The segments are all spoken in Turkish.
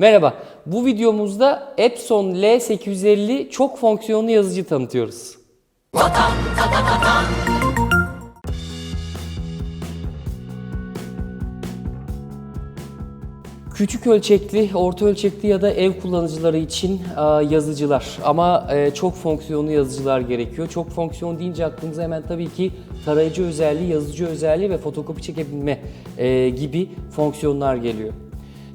Merhaba, bu videomuzda Epson L850 çok fonksiyonlu yazıcı tanıtıyoruz. Küçük ölçekli, orta ölçekli ya da ev kullanıcıları için e, yazıcılar ama e, çok fonksiyonlu yazıcılar gerekiyor. Çok fonksiyon deyince aklımıza hemen tabii ki tarayıcı özelliği, yazıcı özelliği ve fotokopi çekebilme e, gibi fonksiyonlar geliyor.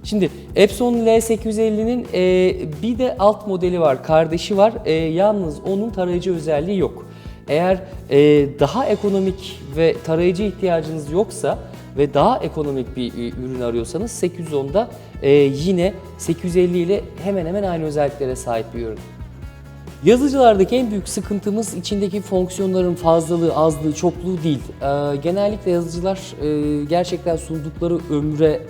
Şimdi Epson L850'nin e, bir de alt modeli var, kardeşi var. E, yalnız onun tarayıcı özelliği yok. Eğer e, daha ekonomik ve tarayıcı ihtiyacınız yoksa ve daha ekonomik bir e, ürün arıyorsanız 810'da e, yine 850 ile hemen hemen aynı özelliklere sahip bir ürün. Yazıcılardaki en büyük sıkıntımız içindeki fonksiyonların fazlalığı, azlığı, çokluğu değil. Ee, genellikle yazıcılar e, gerçekten sundukları ömre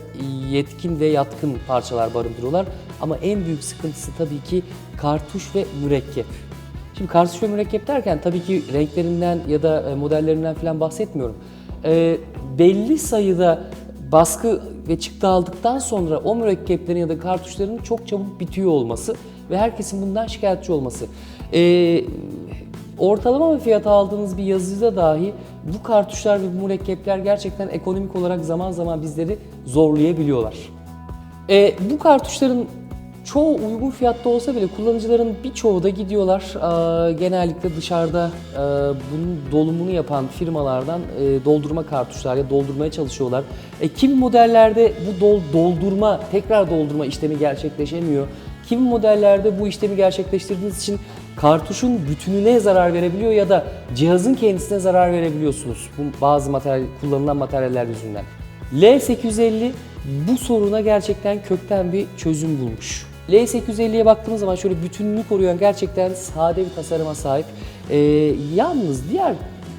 yetkin ve yatkın parçalar barındırıyorlar. Ama en büyük sıkıntısı tabii ki kartuş ve mürekkep. Şimdi kartuş ve mürekkep derken tabii ki renklerinden ya da e, modellerinden falan bahsetmiyorum. Ee, belli sayıda baskı ve çıktı aldıktan sonra o mürekkeplerin ya da kartuşların çok çabuk bitiyor olması ve herkesin bundan şikayetçi olması. Ee, ortalama bir fiyata aldığınız bir yazıcıda dahi bu kartuşlar ve bu mürekkepler gerçekten ekonomik olarak zaman zaman bizleri zorlayabiliyorlar. Ee, bu kartuşların çoğu uygun fiyatta olsa bile kullanıcıların birçoğu da gidiyorlar Ee, genellikle dışarıda e, bunun dolumunu yapan firmalardan e, doldurma kartuşlar ya doldurmaya çalışıyorlar. E, kimi modellerde bu dol, doldurma, tekrar doldurma işlemi gerçekleşemiyor. Kimi modellerde bu işlemi gerçekleştirdiğiniz için kartuşun bütününe zarar verebiliyor ya da cihazın kendisine zarar verebiliyorsunuz. Bu bazı materyal, kullanılan materyaller yüzünden. L850 bu soruna gerçekten kökten bir çözüm bulmuş. L850'ye baktığımız zaman şöyle bütününü koruyan gerçekten sade bir tasarıma sahip. Ee, yalnız diğer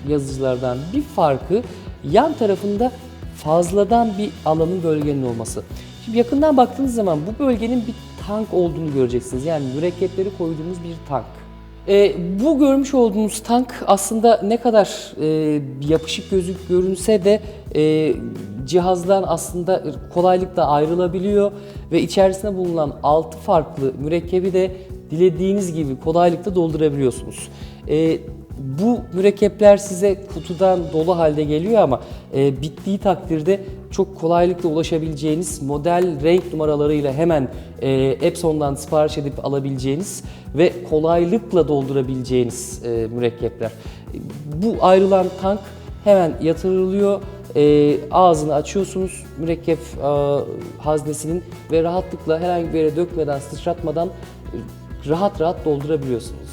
yazıcılardan bir farkı yan tarafında fazladan bir alanın bölgenin olması. Şimdi yakından baktığınız zaman bu bölgenin bir tank olduğunu göreceksiniz. Yani mürekkepleri koyduğumuz bir tank. E, bu görmüş olduğunuz tank aslında ne kadar e, yapışık gözük görünse de e, cihazdan aslında kolaylıkla ayrılabiliyor ve içerisinde bulunan 6 farklı mürekkebi de dilediğiniz gibi kolaylıkla doldurabiliyorsunuz. E, bu mürekkepler size kutudan dolu halde geliyor ama e, bittiği takdirde çok kolaylıkla ulaşabileceğiniz model renk numaralarıyla hemen e, Epson'dan sipariş edip alabileceğiniz ve kolaylıkla doldurabileceğiniz e, mürekkepler. Bu ayrılan tank hemen yatırılıyor, e, ağzını açıyorsunuz mürekkep e, haznesinin ve rahatlıkla herhangi bir yere dökmeden, sıçratmadan e, rahat rahat doldurabiliyorsunuz.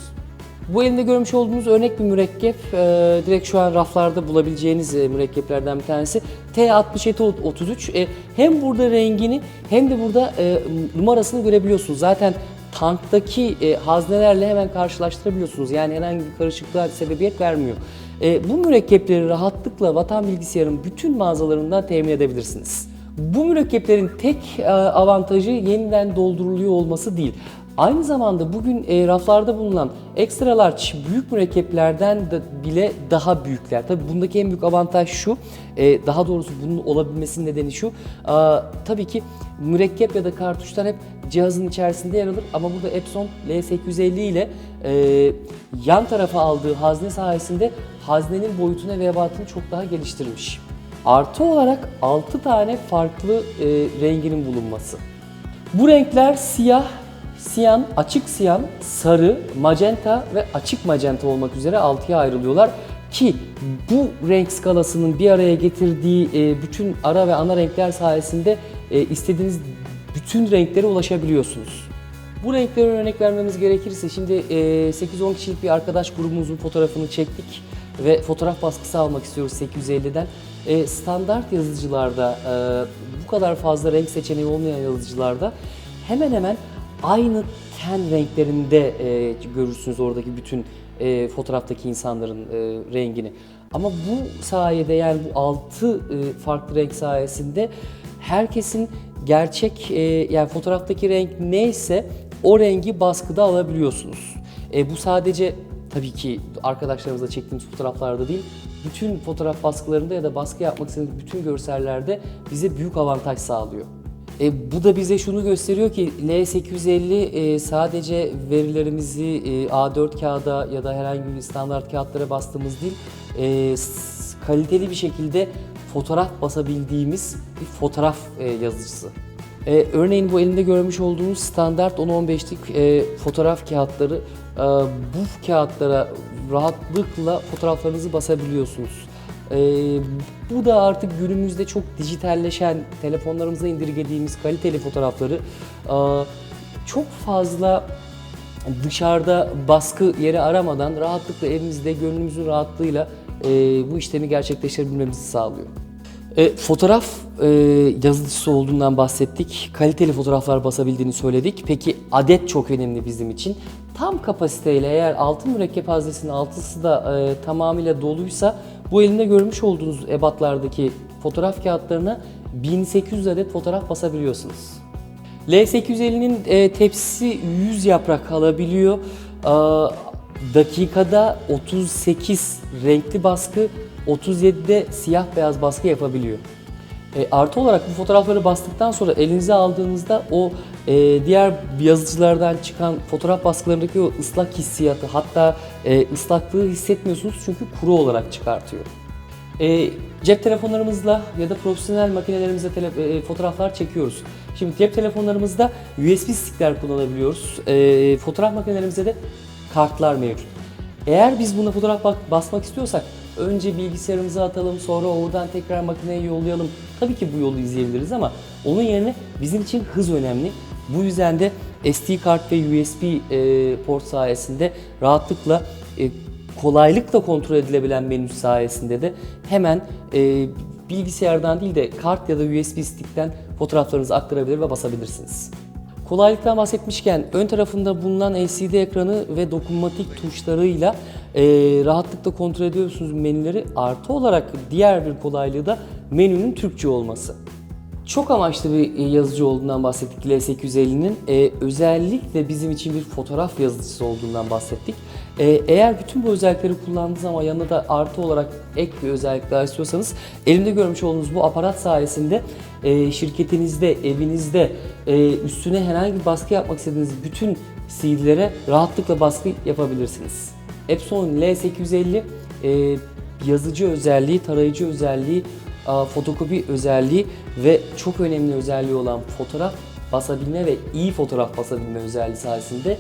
Bu elimde görmüş olduğunuz örnek bir mürekkep. Ee, direkt şu an raflarda bulabileceğiniz e, mürekkeplerden bir tanesi. T6733. E, hem burada rengini hem de burada e, numarasını görebiliyorsunuz. Zaten tanktaki e, haznelerle hemen karşılaştırabiliyorsunuz. Yani herhangi bir karışıklığa sebebiyet vermiyor. E, bu mürekkepleri rahatlıkla vatan bilgisayarın bütün mağazalarından temin edebilirsiniz. Bu mürekkeplerin tek e, avantajı yeniden dolduruluyor olması değil. Aynı zamanda bugün e, raflarda bulunan extra large büyük mürekkeplerden de bile daha büyükler. Tabii bundaki en büyük avantaj şu, e, daha doğrusu bunun olabilmesinin nedeni şu. Aa, tabii ki mürekkep ya da kartuşlar hep cihazın içerisinde yer alır ama burada Epson L850 ile e, yan tarafa aldığı hazne sayesinde haznenin boyutunu ve ebatını çok daha geliştirmiş. Artı olarak 6 tane farklı e, renginin bulunması. Bu renkler siyah, siyan, açık siyan, sarı, magenta ve açık magenta olmak üzere 6'ya ayrılıyorlar. Ki bu renk skalasının bir araya getirdiği e, bütün ara ve ana renkler sayesinde e, istediğiniz bütün renklere ulaşabiliyorsunuz. Bu renklere örnek vermemiz gerekirse şimdi e, 8-10 kişilik bir arkadaş grubumuzun fotoğrafını çektik ve fotoğraf baskısı almak istiyoruz 850'den. E, standart yazıcılarda e, bu kadar fazla renk seçeneği olmayan yazıcılarda hemen hemen aynı ten renklerinde e, görürsünüz oradaki bütün e, fotoğraftaki insanların e, rengini. Ama bu sayede yani bu altı e, farklı renk sayesinde herkesin gerçek e, yani fotoğraftaki renk neyse o rengi baskıda alabiliyorsunuz. E, bu sadece tabii ki arkadaşlarımızla çektiğimiz fotoğraflarda değil, bütün fotoğraf baskılarında ya da baskı yapmak istediğimiz bütün görsellerde bize büyük avantaj sağlıyor. E, bu da bize şunu gösteriyor ki L850 e, sadece verilerimizi e, A4 kağıda ya da herhangi bir standart kağıtlara bastığımız değil, e, kaliteli bir şekilde fotoğraf basabildiğimiz bir fotoğraf e, yazıcısı. E, örneğin bu elimde görmüş olduğunuz standart 10-15'lik e, fotoğraf kağıtları, e, bu kağıtlara rahatlıkla fotoğraflarınızı basabiliyorsunuz. Ee, bu da artık günümüzde çok dijitalleşen, telefonlarımıza indirgediğimiz kaliteli fotoğrafları çok fazla dışarıda baskı yeri aramadan rahatlıkla evimizde gönlümüzün rahatlığıyla e, bu işlemi gerçekleştirebilmemizi sağlıyor. E, fotoğraf e, yazıcısı olduğundan bahsettik. Kaliteli fotoğraflar basabildiğini söyledik. Peki adet çok önemli bizim için. Tam kapasiteyle eğer altın mürekkep haznesinin altısı da e, tamamıyla doluysa bu elimde görmüş olduğunuz ebatlardaki fotoğraf kağıtlarına 1800 adet fotoğraf basabiliyorsunuz. L850'nin e, tepsisi 100 yaprak alabiliyor. Dakikada 38 renkli baskı, 37'de siyah beyaz baskı yapabiliyor. E, artı olarak bu fotoğrafları bastıktan sonra elinize aldığınızda o e, diğer yazıcılardan çıkan fotoğraf baskılarındaki o ıslak hissiyatı hatta e, ıslaklığı hissetmiyorsunuz çünkü kuru olarak çıkartıyor. E, cep telefonlarımızla ya da profesyonel makinelerimizle tele- e, fotoğraflar çekiyoruz. Şimdi cep telefonlarımızda USB stickler kullanabiliyoruz. E, fotoğraf makinelerimizde de kartlar mevcut. Eğer biz buna fotoğraf bak- basmak istiyorsak önce bilgisayarımıza atalım sonra oradan tekrar makineye yollayalım. Tabii ki bu yolu izleyebiliriz ama onun yerine bizim için hız önemli. Bu yüzden de SD kart ve USB e, port sayesinde rahatlıkla e, kolaylıkla kontrol edilebilen menü sayesinde de hemen e, bilgisayardan değil de kart ya da USB stick'ten fotoğraflarınızı aktarabilir ve basabilirsiniz. Kolaylıktan bahsetmişken ön tarafında bulunan LCD ekranı ve dokunmatik tuşlarıyla e, rahatlıkla kontrol ediyorsunuz menüleri. Artı olarak diğer bir kolaylığı da menünün Türkçe olması. Çok amaçlı bir e, yazıcı olduğundan bahsettik L850'nin. Ee, özellikle bizim için bir fotoğraf yazıcısı olduğundan bahsettik. Ee, eğer bütün bu özellikleri kullandığınız ama yanına da artı olarak ek bir özellik daha istiyorsanız elimde görmüş olduğunuz bu aparat sayesinde e, şirketinizde, evinizde e, üstüne herhangi bir baskı yapmak istediğiniz bütün CD'lere rahatlıkla baskı yapabilirsiniz. Epson L850 e, yazıcı özelliği, tarayıcı özelliği, fotokopi özelliği ve çok önemli özelliği olan fotoğraf basabilme ve iyi fotoğraf basabilme özelliği sayesinde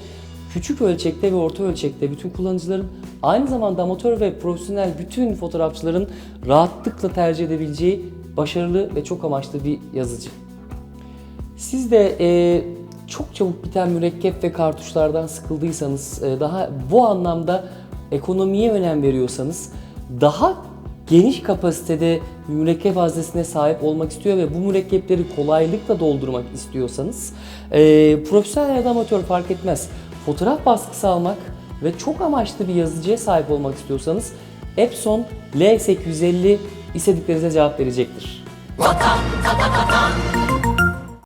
küçük ölçekte ve orta ölçekte bütün kullanıcıların aynı zamanda amatör ve profesyonel bütün fotoğrafçıların rahatlıkla tercih edebileceği başarılı ve çok amaçlı bir yazıcı. Siz de e, çok çabuk biten mürekkep ve kartuşlardan sıkıldıysanız, e, daha bu anlamda ekonomiye önem veriyorsanız, daha geniş kapasitede mürekkep haznesine sahip olmak istiyor ve bu mürekkepleri kolaylıkla doldurmak istiyorsanız, e, profesyonel ya da amatör fark etmez. Fotoğraf baskısı almak ve çok amaçlı bir yazıcıya sahip olmak istiyorsanız Epson L850 istediklerinize cevap verecektir. Vatan, vatan, vatan,